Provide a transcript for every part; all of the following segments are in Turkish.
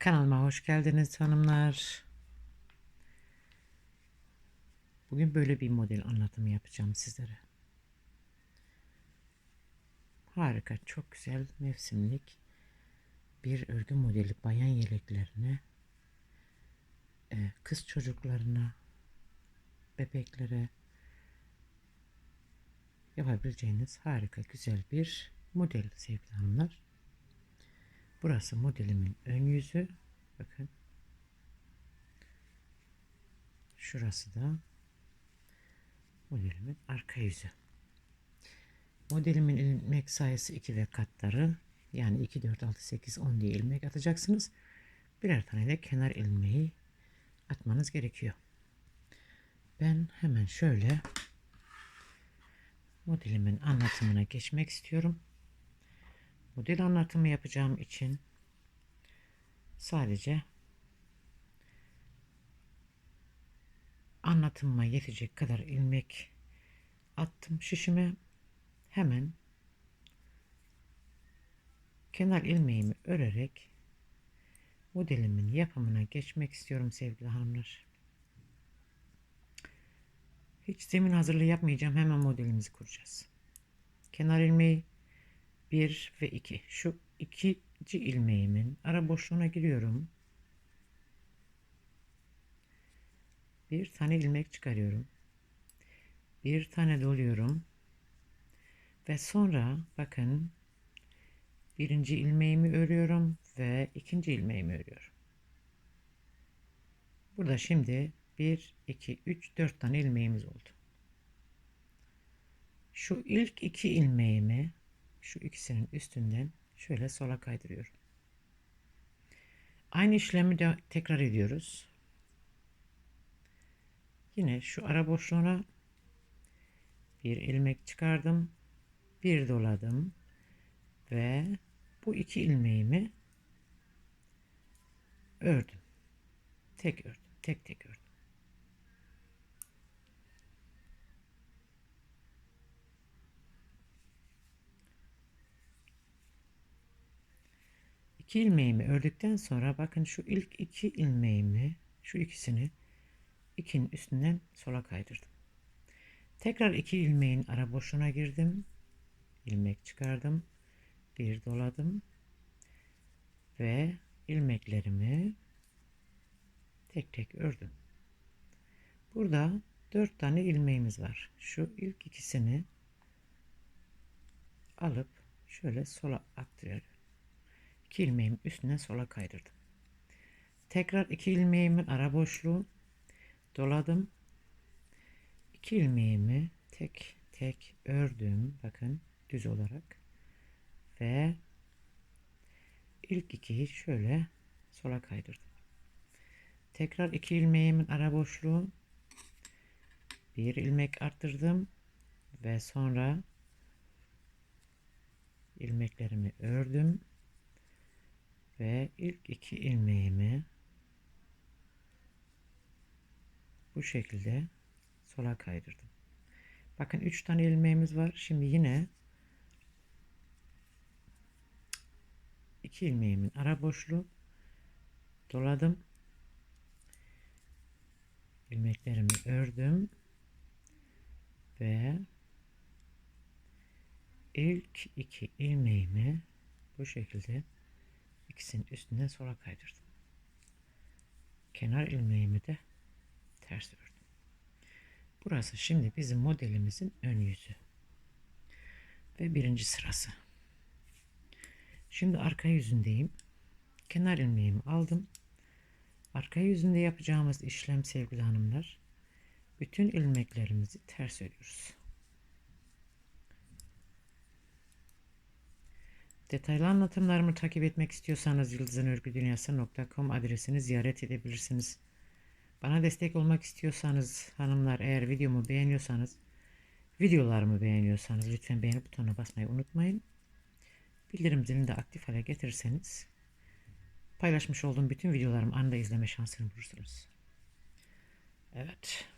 Kanalıma hoş geldiniz hanımlar. Bugün böyle bir model anlatımı yapacağım sizlere. Harika, çok güzel mevsimlik bir örgü modeli bayan yeleklerine, e, kız çocuklarına, bebeklere yapabileceğiniz harika güzel bir model sevgili hanımlar. Burası modelimin ön yüzü. Bakın. Şurası da modelimin arka yüzü. Modelimin ilmek sayısı 2 ve katları yani 2, 4, 6, 8, 10 diye ilmek atacaksınız. Birer tane de kenar ilmeği atmanız gerekiyor. Ben hemen şöyle modelimin anlatımına geçmek istiyorum. Model anlatımı yapacağım için sadece anlatıma yetecek kadar ilmek attım şişime. Hemen kenar ilmeğimi örerek modelimin yapımına geçmek istiyorum sevgili hanımlar. Hiç zemin hazırlığı yapmayacağım. Hemen modelimizi kuracağız. Kenar ilmeği 1 ve 2. Şu ikinci ilmeğimin ara boşluğuna giriyorum. Bir tane ilmek çıkarıyorum. Bir tane doluyorum. Ve sonra bakın birinci ilmeğimi örüyorum ve ikinci ilmeğimi örüyorum. Burada şimdi 1, 2, 3, 4 tane ilmeğimiz oldu. Şu ilk iki ilmeğimi şu ikisinin üstünden şöyle sola kaydırıyorum. Aynı işlemi de tekrar ediyoruz. Yine şu ara boşluğuna bir ilmek çıkardım. Bir doladım ve bu iki ilmeğimi ördüm. Tek ördüm. Tek tek ördüm. İki ilmeğimi ördükten sonra bakın şu ilk iki ilmeğimi şu ikisini ikinin üstünden sola kaydırdım. Tekrar iki ilmeğin ara boşluğuna girdim. ilmek çıkardım. Bir doladım. Ve ilmeklerimi tek tek ördüm. Burada dört tane ilmeğimiz var. Şu ilk ikisini alıp şöyle sola aktarıyorum. 2 ilmeğimi üstüne sola kaydırdım. Tekrar iki ilmeğimin ara boşluğu doladım. 2 ilmeğimi tek tek ördüm. Bakın düz olarak. Ve ilk ikiyi şöyle sola kaydırdım. Tekrar iki ilmeğimin ara boşluğu bir ilmek arttırdım ve sonra ilmeklerimi ördüm ve ilk iki ilmeğimi bu şekilde sola kaydırdım. Bakın 3 tane ilmeğimiz var. Şimdi yine iki ilmeğimin ara boşluğu doladım. ilmeklerimi ördüm ve ilk iki ilmeğimi bu şekilde ikisinin üstünden sola kaydırdım. Kenar ilmeğimi de ters ördüm. Burası şimdi bizim modelimizin ön yüzü. Ve birinci sırası. Şimdi arka yüzündeyim. Kenar ilmeğimi aldım. Arka yüzünde yapacağımız işlem sevgili hanımlar. Bütün ilmeklerimizi ters örüyoruz. Detaylı anlatımlarımı takip etmek istiyorsanız yıldızınörgüdünyası.com adresini ziyaret edebilirsiniz. Bana destek olmak istiyorsanız hanımlar eğer videomu beğeniyorsanız videolarımı beğeniyorsanız lütfen beğeni butonuna basmayı unutmayın. Bildirim zilini de aktif hale getirirseniz paylaşmış olduğum bütün videolarımı anında izleme şansını bulursunuz. Evet.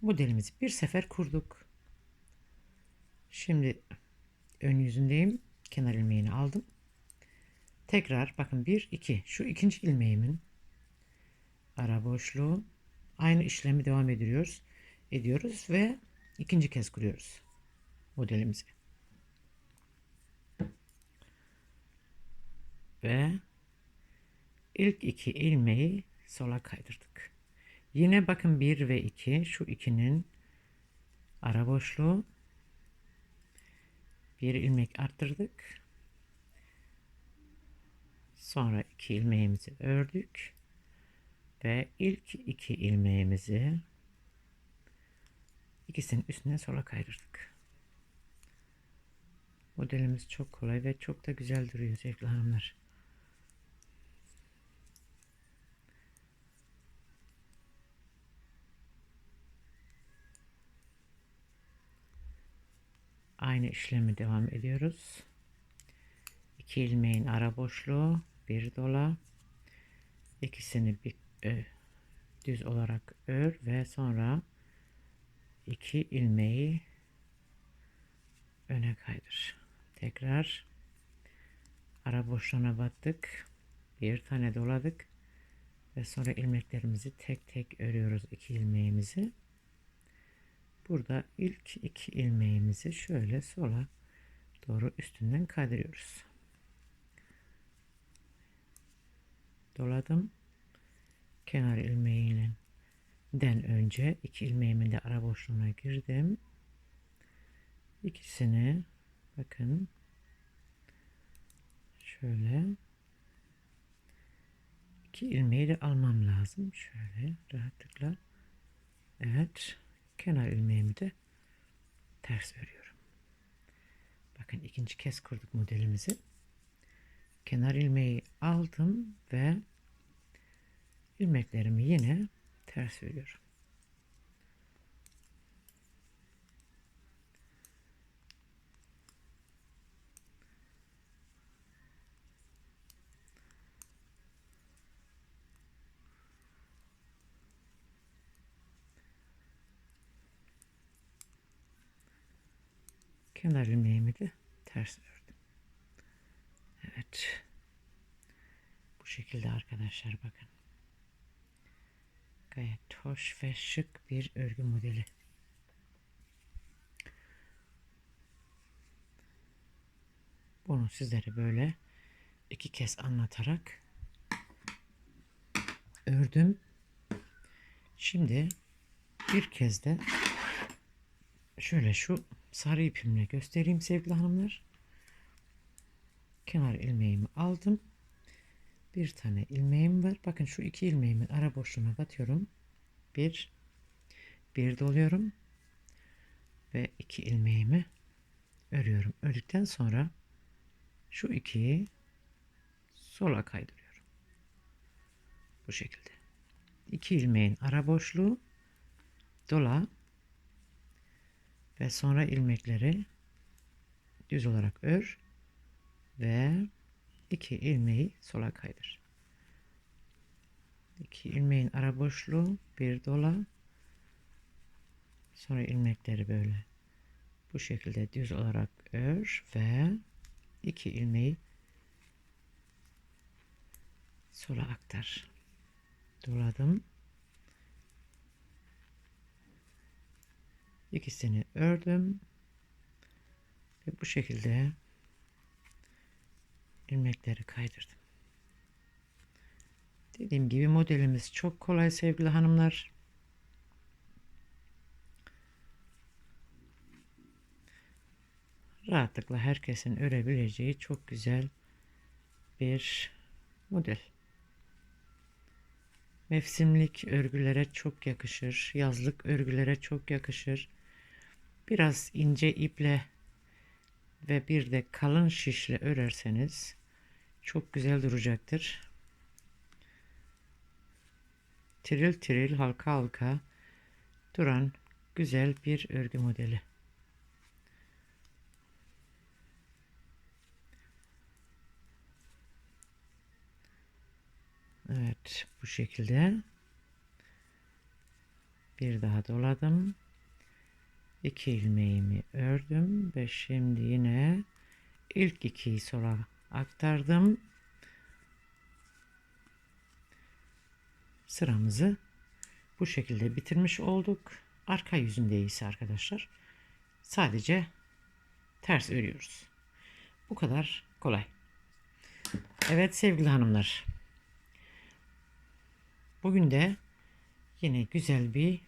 Modelimizi bir sefer kurduk. Şimdi ön yüzündeyim. Kenar ilmeğini aldım. Tekrar bakın 1 2 şu ikinci ilmeğimin ara boşluğu aynı işlemi devam ediyoruz. Ediyoruz ve ikinci kez kuruyoruz modelimizi. Ve ilk iki ilmeği sola kaydırdık. Yine bakın 1 ve 2 şu ikinin ara boşluğu bir ilmek arttırdık. Sonra iki ilmeğimizi ördük ve ilk iki ilmeğimizi ikisinin üstüne sola kaydırdık. Modelimiz çok kolay ve çok da güzel duruyor sevgili hanımlar. Aynı işlemi devam ediyoruz. İki ilmeğin ara boşluğu bir dola ikisini bir ö, düz olarak ör ve sonra iki ilmeği öne kaydır. Tekrar ara boşluğuna battık. Bir tane doladık ve sonra ilmeklerimizi tek tek örüyoruz iki ilmeğimizi. Burada ilk iki ilmeğimizi şöyle sola doğru üstünden kaydırıyoruz. Doladım. Kenar ilmeğiyle den önce iki ilmeğimin de ara boşluğuna girdim. İkisini bakın şöyle iki ilmeği de almam lazım. Şöyle rahatlıkla. Evet kenar ilmeğimi de ters örüyorum. Bakın ikinci kez kurduk modelimizi. Kenar ilmeği aldım ve ilmeklerimi yine ters örüyorum. Kenar ilmeğimi de ters ördüm. Evet. Bu şekilde arkadaşlar bakın. Gayet hoş ve şık bir örgü modeli. Bunu sizlere böyle iki kez anlatarak ördüm. Şimdi bir kez de şöyle şu sarı ipimle göstereyim sevgili hanımlar. Kenar ilmeğimi aldım. Bir tane ilmeğim var. Bakın şu iki ilmeğimin ara boşluğuna batıyorum. Bir, bir doluyorum ve iki ilmeğimi örüyorum. Ördükten sonra şu ikiyi sola kaydırıyorum. Bu şekilde. İki ilmeğin ara boşluğu dola ve sonra ilmekleri düz olarak ör ve iki ilmeği sola kaydır. İki ilmeğin ara boşluğu bir dola sonra ilmekleri böyle bu şekilde düz olarak ör ve iki ilmeği sola aktar. Doladım. İkisini ördüm ve bu şekilde ilmekleri kaydırdım. Dediğim gibi modelimiz çok kolay sevgili hanımlar. Rahatlıkla herkesin örebileceği çok güzel bir model. Mevsimlik örgülere çok yakışır. Yazlık örgülere çok yakışır biraz ince iple ve bir de kalın şişle örerseniz çok güzel duracaktır. Tiril tiril halka halka duran güzel bir örgü modeli. Evet bu şekilde bir daha doladım. 2 ilmeğimi ördüm ve şimdi yine ilk ikiyi sola aktardım. Sıramızı bu şekilde bitirmiş olduk. Arka yüzündeyiz arkadaşlar. Sadece ters örüyoruz. Bu kadar kolay. Evet sevgili hanımlar. Bugün de yine güzel bir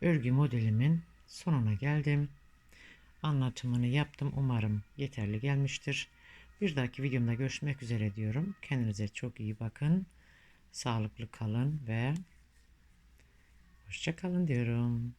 örgü modelimin sonuna geldim. Anlatımını yaptım. Umarım yeterli gelmiştir. Bir dahaki videomda görüşmek üzere diyorum. Kendinize çok iyi bakın. Sağlıklı kalın ve hoşça kalın diyorum.